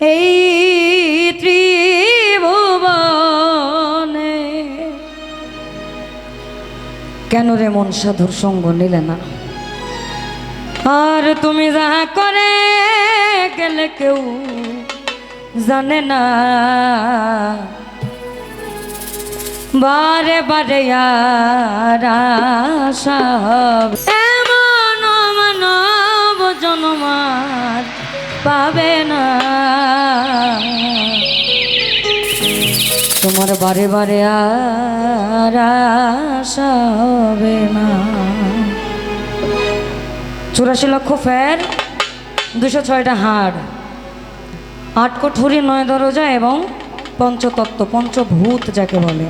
এই ত্রিভুবনে। কেন রে মন সাধুর সঙ্গ নিলে না? আর তুমি যা করে গেলে কেউ জানে না। বারে বারে আর। এমন মানব জনমার পাবে না। তোমার বারে বারে আর আশা হবে না। চুরাশি লক্ষ ফের দুশো ছয়টা হাড়, আট কঠুরি নয় দরজা এবং পঞ্চতত্ত্ব, পঞ্চভূত যাকে বলে।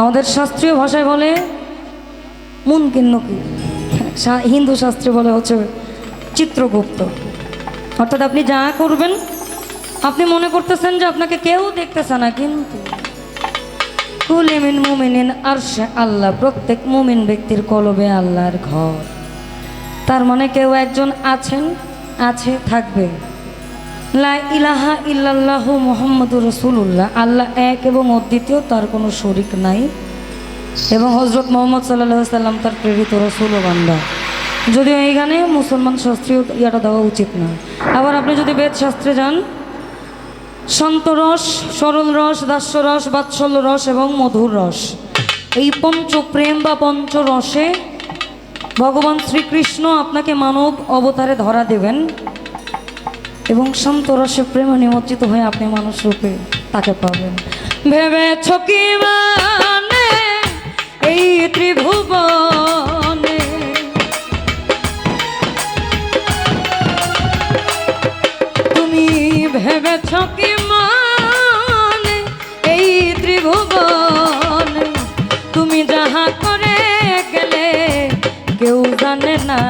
আমাদের শাস্ত্রীয় ভাষায় বলে, মুন কিন্নকি হিন্দু শাস্ত্রে বলে হচ্ছে, চিত্রগুপ্ত। অর্থাৎ আপনি যা করবেন আপনি মনে করতেছেন যে আপনাকে কেউ দেখতেছে না, কিন্তু কুলিমিন মুমিনিন আরশে আল্লাহ, প্রত্যেক মুমিন ব্যক্তির কলবে আল্লাহর ঘর। তার মানে কেউ একজন আছেন, আছে, থাকবে। লা ইলাহা ইল্লাল্লাহ মোহাম্মদুর রসুল্লাহ আল্লাহ এক এবং অদ্বিতীয়, তার কোনো শরিক নাই। এবং হজরত মোহাম্মদ সাল্লাহ সাল্লাম তার প্রেরিত রসুল ও বান্দা। যদিও এইখানে মুসলমান শাস্ত্রীয় ইয়াটা দেওয়া উচিত না। আবার আপনি যদি বেদ শাস্ত্রে যান সন্তরস সরল রস দাস্যরস বাৎসল্য রস এবং মধুর রস এই পঞ্চ প্রেম বা পঞ্চ রসে ভগবান শ্রীকৃষ্ণ আপনাকে মানব অবতারে ধরা দেবেন এবং শান্ত রসে প্রেমে নিমজ্জিত হয়ে আপনি মানুষ রূপে তাকে পাবেন। ভেবে মানে এই ত্রিভুবনে? তুমি ভেবেছ কি মানে এই ত্রিভুবনে তুমি যাহা করে গেলে কেউ জানে না।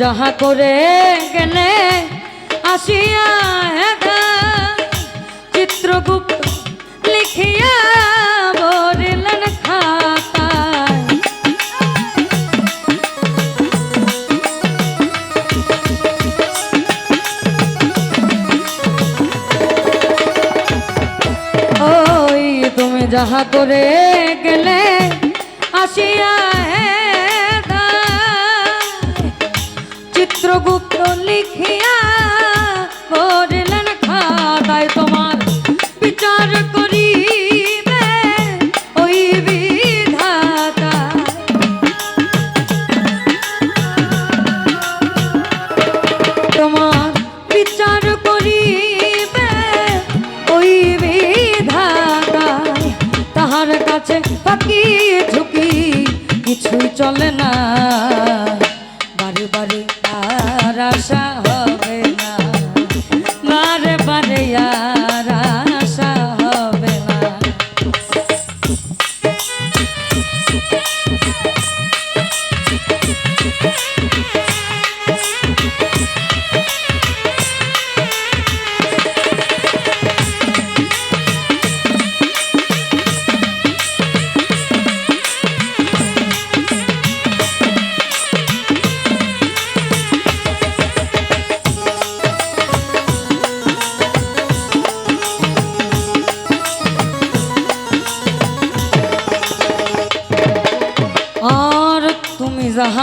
যাহা করে গেলে আসিয়া চিত্রগুপ্ত লিখিয়া বরিলেন খাতায় ওই তুমি যাহা করে গেলে আসিয়া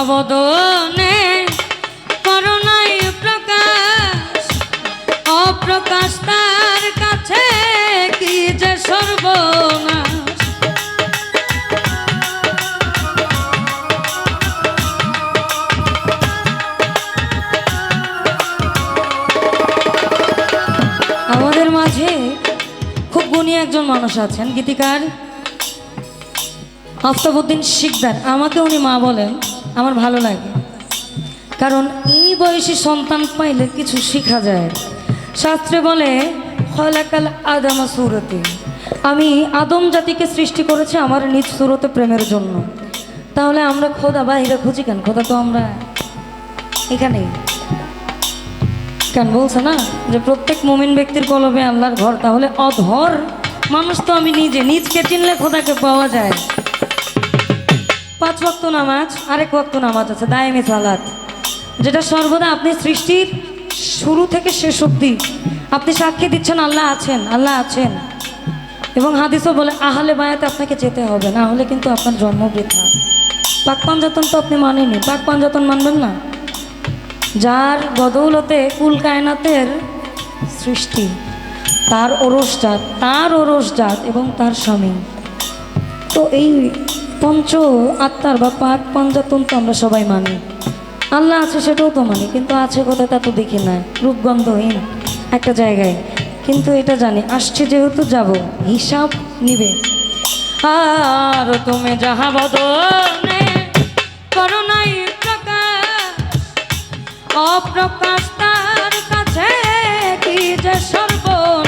আর তুমি যাহা বদনে করোনাই প্রাণ কাছে কি যে সর্বনাশ। আমাদের মাঝে খুব গুণী একজন মানুষ আছেন, গীতিকার আফতাবুদ্দিন শিকদার। আমাকে উনি মা বলেন। আমার ভালো লাগে। কারণ এই বয়সী সন্তান পাইলে কিছু শেখা যায়। শাস্ত্রে বলে, খলাকাল আদামা সুরতে। আমি আদম জাতিকে সৃষ্টি করেছি আমার নিজ সুরতে প্রেমের জন্য। তাহলে আমরা খোদা বাইরে খুঁজি কেন? খোদা তো আমরা এখানে কেন বলছে না? যে প্রত্যেক মুমিন ব্যক্তির কলবে আল্লাহর ঘর। তাহলে অধর মানুষ তো আমি নিজে, নিজকে চিনলে খোদাকে পাওয়া যায়। পাঁচ ওয়াক্ত নামাজ, আরেক ওয়াক্ত নামাজ আছে, দায়েমি সালাত। যেটা সর্বদা আপনি সৃষ্টির শুরু থেকে শেষ অবধি, আপনি সাক্ষী দিচ্ছেন, আল্লাহ আছেন আল্লাহ আছেন। এবং হাদিসও বলে, আহলে বায়াতে আপনাকে যেতে হবে, না হলে কিন্তু আপনার জন্ম বৃথা। পাক পাঞ্জাতন তো আপনি মানেনি পাক পাঞ্জাতন মানবেন না। যার বদৌলতে কুল কায়নাতের সৃষ্টি, তার ওরস জাত, তার ওরস জাত এবং তার স্বামী। তো এই পঞ্চ আত্মার বা পাক পঞ্চাতন তো আমরা সবাই মানি। আল্লাহ আছে সেটাও তো মানি, কিন্তু আছে কোথায় তা তো দেখি না রূপগন্ধহীন একটা জায়গায়। কিন্তু এটা জানি, আসছে যেহেতু যাব, হিসাব নিবে। আর তুমি যাহা বদনে করো নাই প্রকাশ, অপ্রকাশ তার কাছে কি যে সর্বনাশ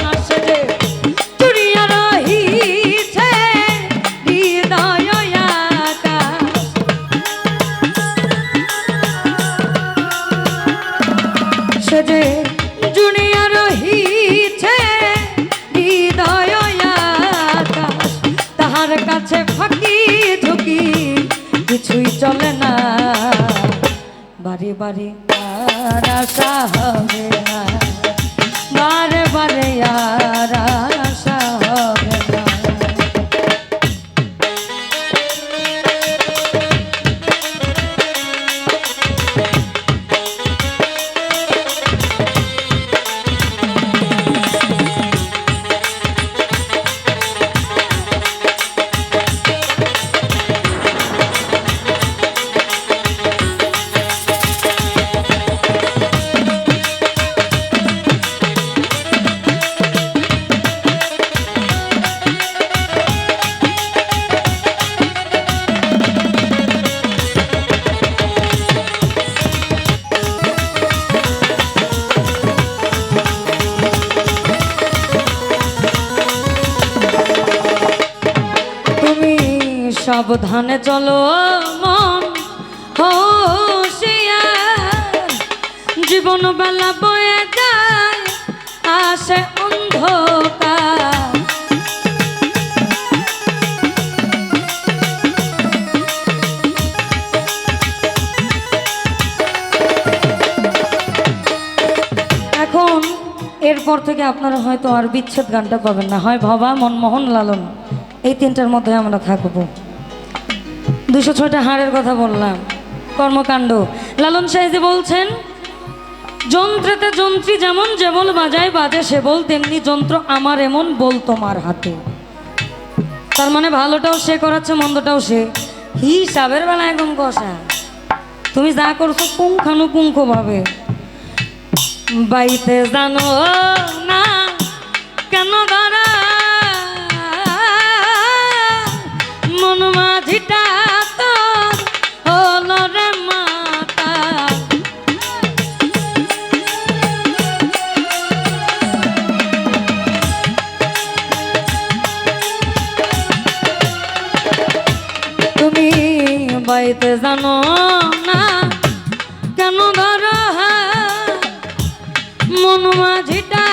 সাবধানে চলো মন, হোশিয়ার। জীবন বেলা বয়ে যায়, আসে অন্ধকার। এখন, এরপর থেকে আপনারা হয়তো আর বিচ্ছেদ গানটা পাবেন না। হয় ভবা, মনমোহন লালন। এই তিনটার মধ্যে আমরা থাকব। দুশো ছয়টা হাড়ের কথা বললাম। কর্মকাণ্ড। লালন সাহেজি বলছেন, যন্ত্রেতে যন্ত্রী যেমন যেবল বাজায় বাজে সে বল তেমনি যন্ত্র আমার এমন বল তোমার হাতে। তার মানে ভালোটাও সে করাচ্ছে, মন্দটাও সে। হিসাবের বেলা একদম কষা। তুমি যা করছ পুঙ্খানুপুঙ্খ ভাবে বাইতে জানো না কেন ধরা বাইতে জানো না। কেন ধর মন মাঝিটা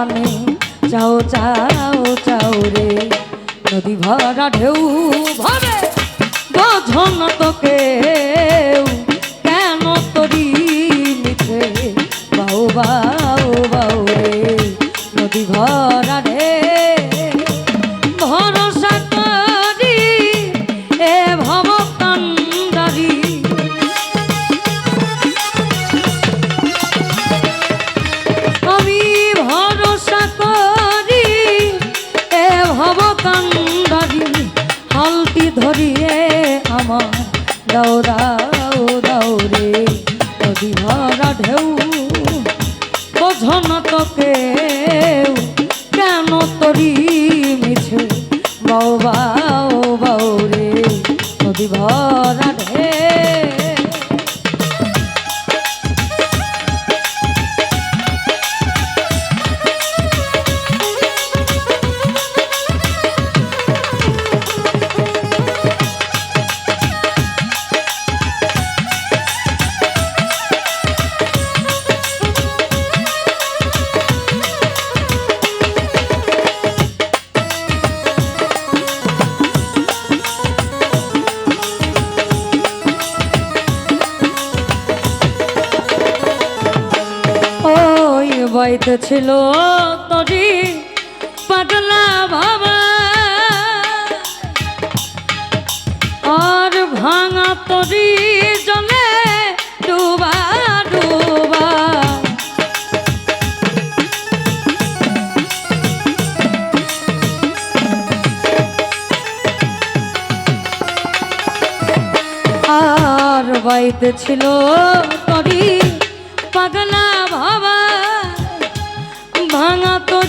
পানে যাও যাও যাও রে। নদী ভরা ঢেউ ভরে। না তোকে না তোকে। ছিল তরি পাগলা বাবা আর ভাঙা তরি জলে ডুবা ডুবা। আর বাইতে ছিল তরি পাগলা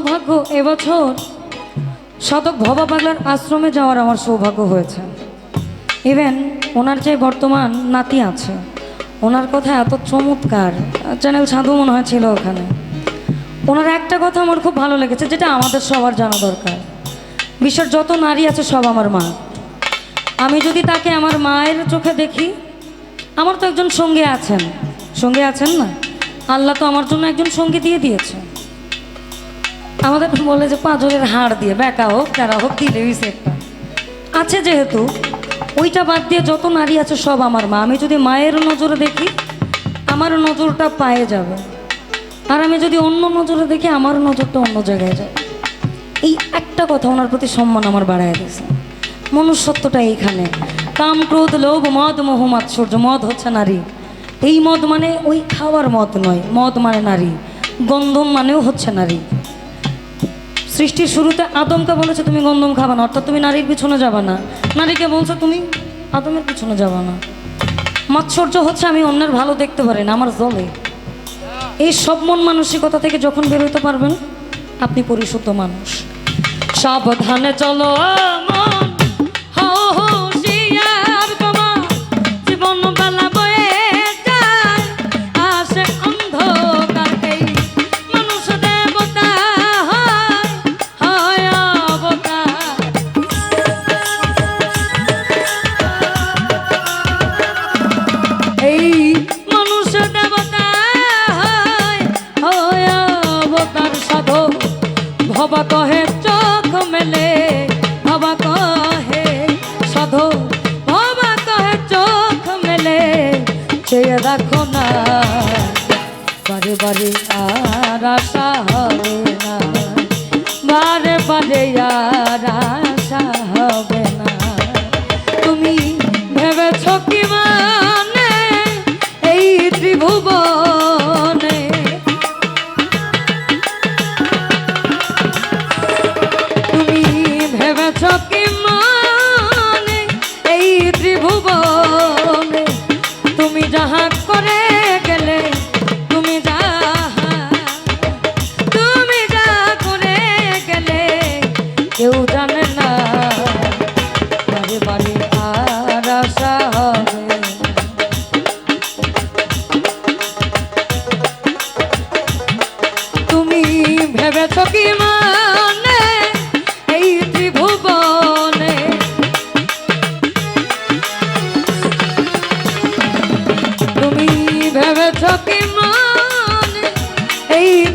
সৌভাগ্য এবছর শতক ভবা পাগলার আশ্রমে যাওয়ার আমার সৌভাগ্য হয়েছে। ইভেন ওনার যে বর্তমান নাতি আছে, ওনার কথা এত চমৎকার, চ্যানেল সাধু মনে হয় ছিল ওখানে। ওনার একটা কথা আমার খুব ভালো লেগেছে, যেটা আমাদের সবার জানা দরকার। বিশ্বের যত নারী আছে সব আমার মা। আমি যদি তাকে আমার মায়ের চোখে দেখি, আমার তো একজন সঙ্গী আছেন। সঙ্গে আছেন না? আল্লাহ তো আমার জন্য একজন সঙ্গী দিয়ে দিয়েছে। আমাদের বলে যে পাঁজরের হাড় দিয়ে, বেকা হোক তারা হোক দিলে হইছে একটা। আছে যেহেতু, ওইটা বাদ দিয়ে যত নারী আছে সব আমার মা। আমি যদি মায়ের নজরে দেখি, আমার নজরটা পায়ে যাবে। আর আমি যদি অন্য নজরে দেখি, আমার নজরটা অন্য জায়গায় যাবে। এই একটা কথা ওনার প্রতি সম্মান আমার বাড়ায় দিয়েছে। মনুষ্যত্বটা এইখানে। কাম, ক্রোধ, লোভ, মদ, মোহ, মাৎসর্য, মদ হচ্ছে নারী। এই মদ মানে ওই খাওয়ার মদ নয়, মদ মানে নারী। গন্ধম মানেও হচ্ছে নারী। সৃষ্টির শুরুতে আদমকে বলেছে, তুমি গন্ধম খাবা না। অর্থাৎ তুমি নারীর পিছনে যাবা না। নারীকে বলছো, তুমি আদমের পিছনে যাবা না। মাৎসর্য হচ্ছে আমি অন্যের ভালো দেখতে পারি না, আমার জলে। এই সব মন মানসিকতা থেকে যখন বেরোতে পারবেন, আপনি পরিশুদ্ধ মানুষ। সাবধানে চলো মন হও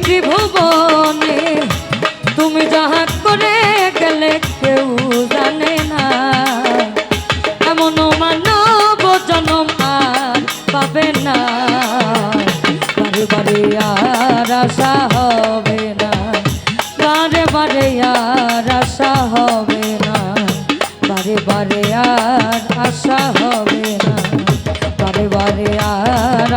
ত্রিভুবনে? তুমি যাহা করে গেলে কেউ জানে না। এমন মানব জনম আর পাবে না। বারে বারে আর আশা হবে